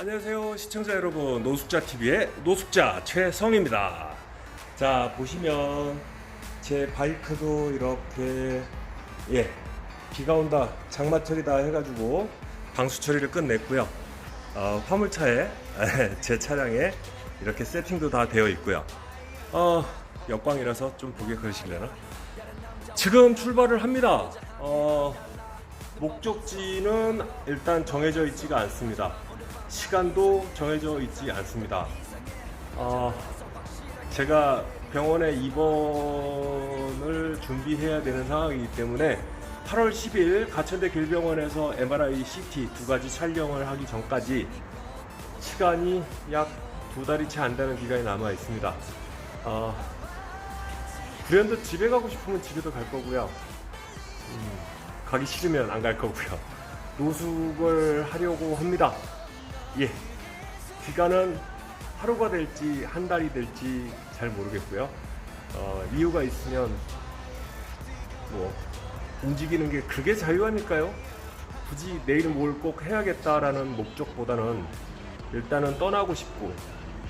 안녕하세요 시청자 여러분 노숙자 TV의 노숙자 최성입니다. 자 보시면 제 바이크도 이렇게 예 비가 온다 장마철이다 해가지고 방수 처리를 끝냈고요. 어, 화물차에 제 차량에 이렇게 세팅도 다 되어 있고요. 어, 역광이라서 좀 보기 그러시려나? 지금 출발을 합니다. 어, 목적지는 일단 정해져 있지가 않습니다. 시간도 정해져 있지 않습니다. 어, 제가 병원에 입원을 준비해야 되는 상황이기 때문에 8월 10일 가천대 길병원에서 MRI, CT 두 가지 촬영을 하기 전까지 시간이 약 두 달이 채 안 되는 기간이 남아 있습니다. 어, 불현듯 집에 가고 싶으면 집에도 갈 거고요. 음, 가기 싫으면 안 갈 거고요. 노숙을 하려고 합니다. 예. 기간은 하루가 될지 한 달이 될지 잘 모르겠고요. 어, 이유가 있으면 뭐 움직이는 게 그게 자유 아닐까요? 굳이 내일 뭘 꼭 해야겠다라는 목적보다는 일단은 떠나고 싶고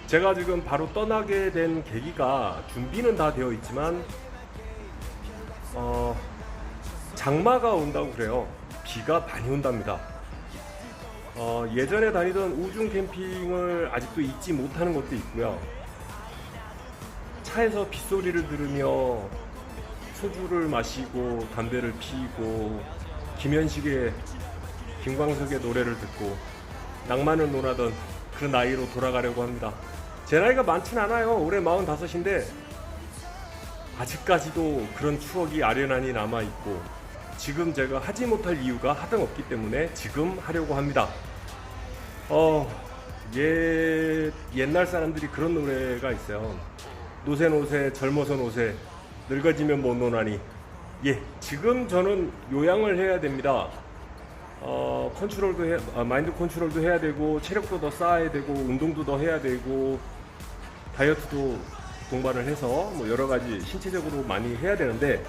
제가 지금 바로 떠나게 된 계기가 준비는 다 되어 있지만 어, 장마가 온다고 그래요. 비가 많이 온답니다. 어, 예전에 다니던 우중 캠핑을 아직도 잊지 못하는 것도 있고요. 차에서 빗소리를 들으며 소주를 마시고 담배를 피고 김현식의 김광석의 노래를 듣고 낭만을 논하던 그 나이로 돌아가려고 합니다. 제 나이가 많진 않아요. 올해 45인데 아직까지도 그런 추억이 아련하니 남아 있고 지금 제가 하지 못할 이유가 하등 없기 때문에 지금 하려고 합니다. 어, 예, 옛날 사람들이 그런 노래가 있어요. 노세 노세 젊어서 노세 늙어지면 못 노나니. 예, 지금 저는 요양을 해야 됩니다. 어, 컨트롤도 해, 아, 마인드 컨트롤도 해야 되고 체력도 더 쌓아야 되고 운동도 더 해야 되고 다이어트도 동반을 해서 뭐 여러 가지 신체적으로 많이 해야 되는데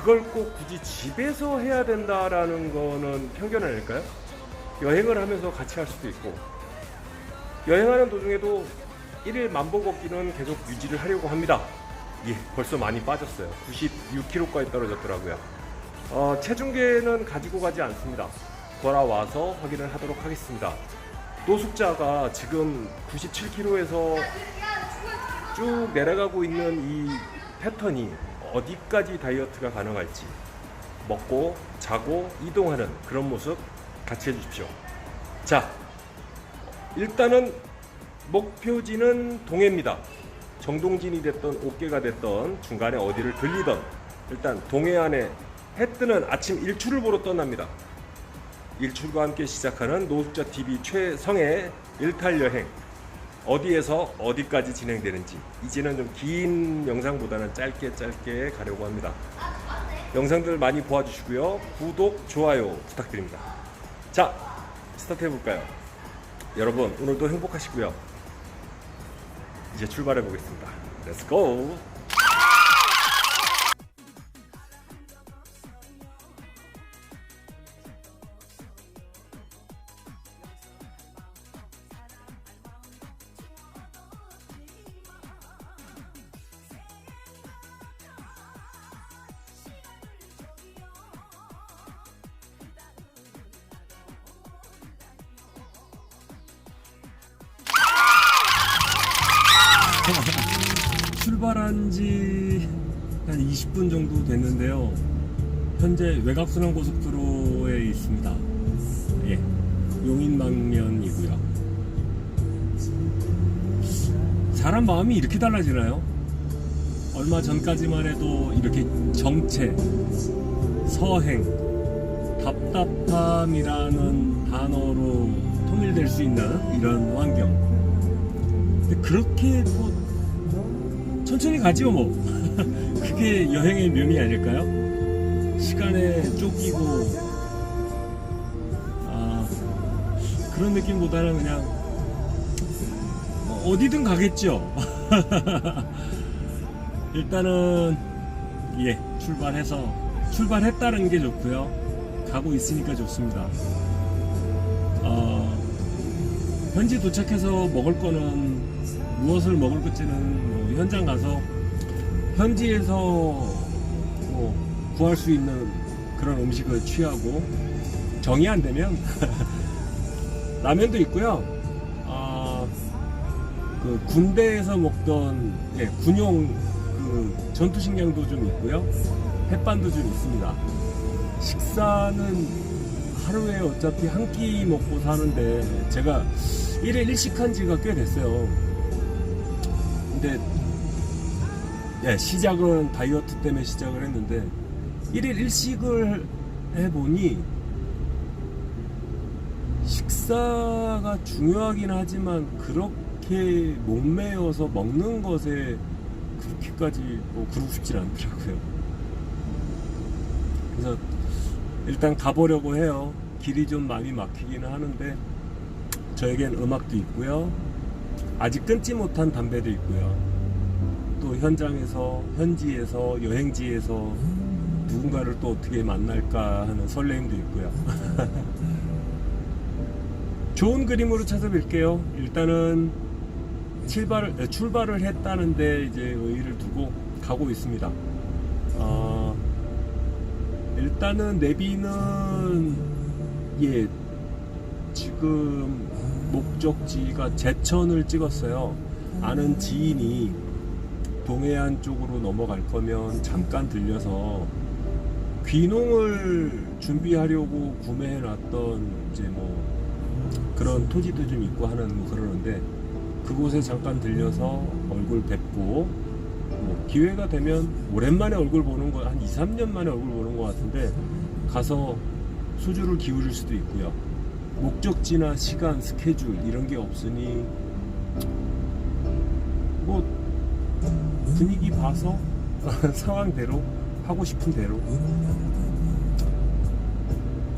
그걸 꼭 굳이 집에서 해야 된다라는 거는 편견 아닐까요? 여행을 하면서 같이 할 수도 있고 여행하는 도중에도 1일 만보 걷기는 계속 유지를 하려고 합니다. 예, 벌써 많이 빠졌어요. 96kg까지 떨어졌더라고요. 어, 체중계는 가지고 가지 않습니다. 돌아와서 확인을 하도록 하겠습니다. 노숙자가 지금 97kg에서 쭉 내려가고 있는 이 패턴이 어디까지 다이어트가 가능할지 먹고 자고 이동하는 그런 모습 같이 해주십시오. 자, 일단은 목표지는 동해입니다. 정동진이 됐던 옥계가 됐던 중간에 어디를 들리던 일단 동해 안에 해 뜨는 아침 일출을 보러 떠납니다. 일출과 함께 시작하는 노숙자 TV 최성의 일탈 여행 어디에서 어디까지 진행되는지 이제는 좀 긴 영상보다는 짧게 짧게 가려고 합니다. 영상들 많이 보아주시고요. 구독, 좋아요 부탁드립니다. 자, 스타트 해볼까요? 여러분 오늘도 행복하시고요. 이제 출발해 보겠습니다. Let's go! 출발한 지 한 20분 정도 됐는데요. 현재 외곽순환 고속도로에 있습니다. 예. 용인방면이고요. 사람 마음이 이렇게 달라지나요? 얼마 전까지만 해도 이렇게 정체, 서행, 답답함이라는 단어로 통일될 수 있는 이런 환경. 근데 그렇게 뭐 천천히 가지요 뭐. 그게 여행의 묘미 아닐까요? 시간에 쫓기고. 아 그런 느낌보다는 그냥 뭐 어디든 가겠죠. 일단은 예 출발해서 출발했다는 게 좋고요. 가고 있으니까 좋습니다. 어, 현지 도착해서 먹을 거는 무엇을 먹을 것지는 뭐 현장 가서 현지에서 뭐 구할 수 있는 그런 음식을 취하고 정이 안 되면 라면도 있고요. 아, 그 군대에서 먹던 예, 군용 그 전투식량도 좀 있고요. 햇반도 좀 있습니다. 식사는 하루에 어차피 한 끼 먹고 사는데 제가 1일 1식한 지가 꽤 됐어요. 근데 예, 시작은 다이어트 때문에 시작을 했는데 1일 1식을 해보니 식사가 중요하긴 하지만 그렇게 목매어서 먹는 것에 그렇게까지 뭐 그러고 싶진 않더라고요. 그래서 일단 가보려고 해요. 길이 좀 많이 막히기는 하는데 저에겐 음악도 있고요. 아직 끊지 못한 담배도 있고요. 또 현장에서 현지에서 여행지에서 누군가를 또 어떻게 만날까 하는 설레임도 있고요. 좋은 그림으로 찾아뵐게요. 일단은 출발을, 출발을 했다는데 이제 의의를 두고 가고 있습니다. 어, 일단은 내비는 예 지금 목적지가 제천을 찍었어요. 아는 지인이 동해안 쪽으로 넘어갈 거면 잠깐 들려서 귀농을 준비하려고 구매해 놨던 이제 뭐 그런 토지도 좀 있고 하는 뭐 그러는데 그곳에 잠깐 들려서 얼굴 뵙고 뭐 기회가 되면 오랜만에 얼굴 보는 거 한 2, 3년 만에 얼굴 보는 것 같은데 가서 수주를 기울일 수도 있고요. 목적지나 시간, 스케줄 이런 게 없으니 뭐 분위기 봐서 상황대로 하고 싶은 대로.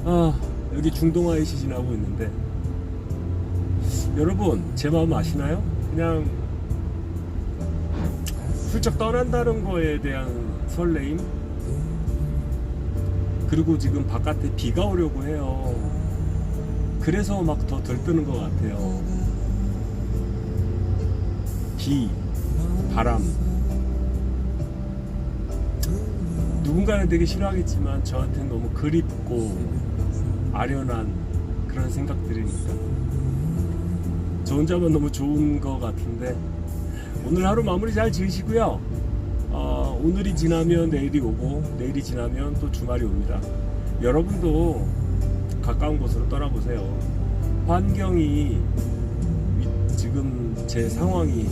아 여기 중동아에 시진하고 있는데. 여러분 제 마음 아시나요? 그냥 훌쩍 떠난다는 거에 대한 설레임? 그리고 지금 바깥에 비가 오려고 해요. 그래서 막 더 들뜨는 것 같아요. 비 바람 누군가는 되게 싫어하겠지만 저한테는 너무 그립고 아련한 그런 생각들이니까. 저 혼자만 너무 좋은 것 같은데. 오늘 하루 마무리 잘 지으시고요. 어, 오늘이 지나면 내일이 오고 내일이 지나면 또 주말이 옵니다. 여러분도 가까운 곳으로 떠나보세요. 환경이 위- 지금 제 상황이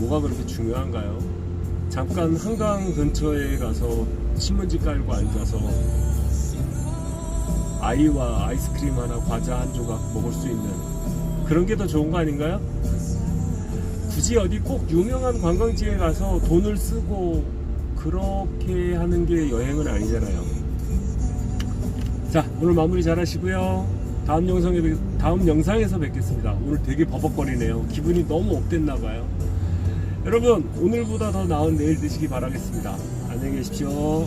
뭐가 그렇게 중요한가요? 잠깐 한강 근처에 가서 신문지 깔고 앉아서 아이와 아이스크림 하나, 과자 한 조각 먹을 수 있는 그런 게 더 좋은 거 아닌가요? 굳이 어디 꼭 유명한 관광지에 가서 돈을 쓰고 그렇게 하는 게 여행은 아니잖아요. 자, 오늘 마무리 잘 하시고요. 다음 영상에 뵙- 다음 영상에서 뵙겠습니다. 오늘 되게 버벅거리네요. 기분이 너무 업됐나 봐요. 여러분, 오늘보다 더 나은 내일 되시기 바라겠습니다. 안녕히 계십시오.